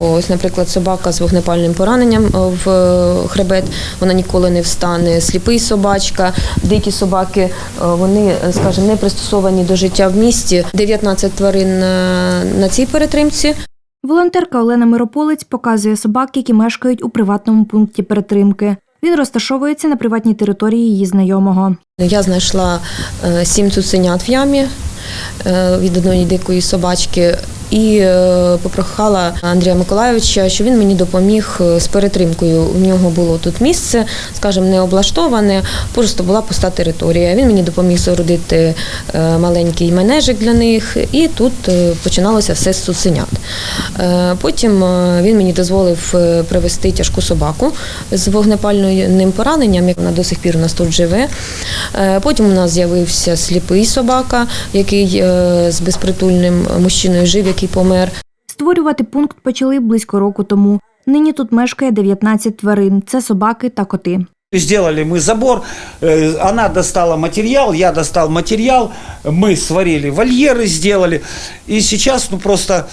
Ось, наприклад, собака з вогнепальним пораненням е, в е, хребет, вона ніколи не встане. Сліпий собачка, дикі собаки, е, вони, скажімо, не пристосовані до життя в місті. 19 тварин на, цій перетримці. Волонтерка Олена Мирополець показує собак, які мешкають у приватному пункті перетримки. Він розташовується на приватній території її знайомого. Я знайшла сім цуценят в ямі від одної дикої собачки і е, попрохала Андрія Миколайовича, що він мені допоміг е, з перетримкою. У нього було тут місце, скажімо, не облаштоване, просто була пуста територія. Він мені допоміг зародити е, маленький менежик для них, і тут починалося все з цуценят. Е, Потім е, він мені дозволив е, привезти тяжку собаку з вогнепальним пораненням, як вона до сих пір у нас тут живе. Е, Потім у нас з'явився сліпий собака, який е, з безпритульним мужчиною жив, який помер. Створювати пункт почали близько року тому. Нині тут мешкає 19 тварин. Це собаки та коти. Сделали мы забор, э, она достала материал, я достал материал, мы сварили вольеры, сделали. И сейчас, ну просто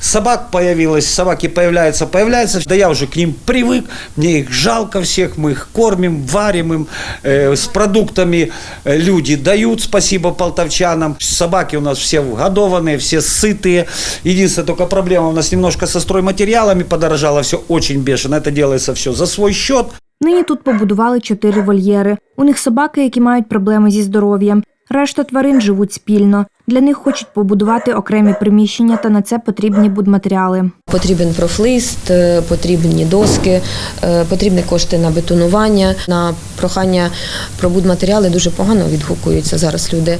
собак появилось, собаки появляются, появляются. Да я уже к ним привык, мне их жалко всех, мы их кормим, варим им, э, с продуктами э, люди дают, спасибо полтавчанам. Собаки у нас все годованные, все сытые. Единственная только проблема, у нас немножко со стройматериалами подорожало, все очень бешено. Это делается все за свой счет. Нині тут побудували чотири вольєри. У них собаки, які мають проблеми зі здоров'ям. Решта тварин живуть спільно. Для них хочуть побудувати окремі приміщення, та на це потрібні будматеріали. Потрібен профлист, е, потрібні доски, е, потрібні кошти на бетонування. На прохання про будматеріали дуже погано відгукуються зараз люди.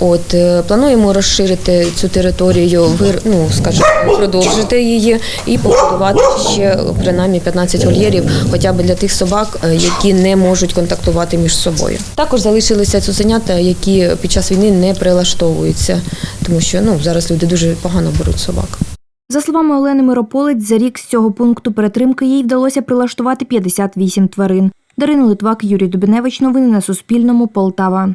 От е, плануємо розширити цю територію, ну скажімо, продовжити її і побудувати ще принаймні 15 вольєрів, хоча б для тих собак, які не можуть контактувати між собою. Також залишилися цуценята, які під час війни не прилаштовуються, тому що ну зараз люди дуже погано беруть собак. За словами Олени Мирополець, за рік з цього пункту перетримки їй вдалося прилаштувати 58 тварин. Дарина Литвак, Юрій Дубіневич. Новини на Суспільному. Полтава.